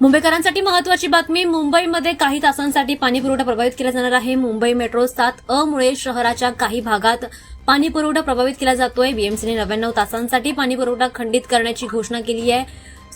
मुंबईकरांसाठी महत्वाची बातमी मुंबईमध्ये काही तासांसाठी पाणीपुरवठा प्रभावित केला जाणार आहे. मुंबई मेट्रो सात अ मुळे शहराच्या काही भागात पाणीपुरवठा प्रभावित केला जातोय. बीएमसीने नव्याण्णव तासांसाठी पाणीपुरवठा खंडित करण्याची घोषणा केली आहे.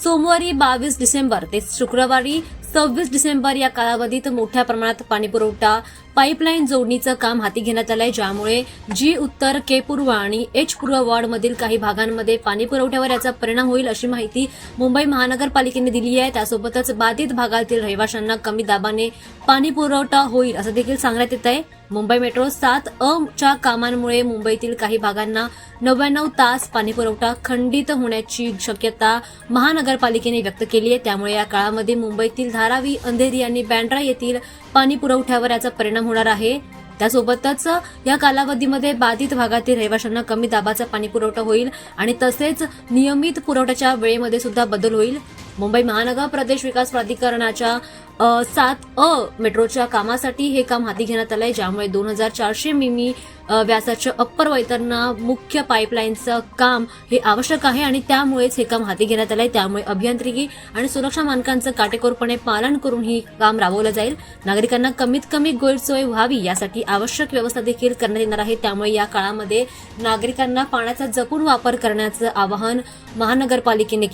सोमवारी बावीस डिसेंबर ते शुक्रवारी सव्वीस डिसेंबर या कालावधीत मोठ्या प्रमाणात पाणी पुरवठा पाईपलाईन जोडणीचं काम हाती घेण्यात आलंय ज्यामुळे जी उत्तर के पूर्व आणि एच पूर्व वॉर्डमधील काही भागांमध्ये पाणी पुरवठ्यावर याचा परिणाम होईल अशी माहिती मुंबई महानगरपालिकेने दिली आहे. त्यासोबतच बाधित भागातील रहिवाशांना कमी दाबाने पाणी पुरवठा होईल असं देखील सांगण्यात येत आहे. मुंबई मेट्रो सात अ च्या कामांमुळे मुंबईतील काही भागांना नव्याण्णव तास पाणी पुरवठा खंडित होण्याची शक्यता महानगरपालिकेने व्यक्त केली आहे. त्यामुळे या काळामध्ये मुंबईतील धारावी अंधेरी आणि बँड्रा येथील पाणी पुरवठ्यावर याचा परिणाम होणार आहे. त्यासोबतच या कालावधीमध्ये बाधित भागातील रहिवाशांना कमी दाबाचा पाणी पुरवठा होईल आणि तसेच नियमित पुरवठ्याच्या वेळेमध्ये सुद्धा बदल होईल. मुंबई महानगर प्रदेश विकास प्राधिकरणाच्या सात अ मेट्रोच्या कामासाठी हे काम हाती घेण्यात आलंय ज्यामुळे दोन हजार चारशे मिमी व्यासाच्या अप्पर वैतरणा मुख्य पाईपलाईनचं काम हे आवश्यक आहे आणि त्यामुळेच हे काम हाती घेण्यात आलंय. त्यामुळे अभियांत्रिकी आणि सुरक्षा मानकांचं काटेकोरपणे पालन करून ही काम राबवलं जाईल. नागरिकांना कमीत कमी गैरसोय व्हावी यासाठी आवश्यक व्यवस्था देखील करण्यात येणार आहे. त्यामुळे या काळामध्ये नागरिकांना पाण्याचा जपून वापर करण्याचं आवाहन महानगरपालिकेने केलं.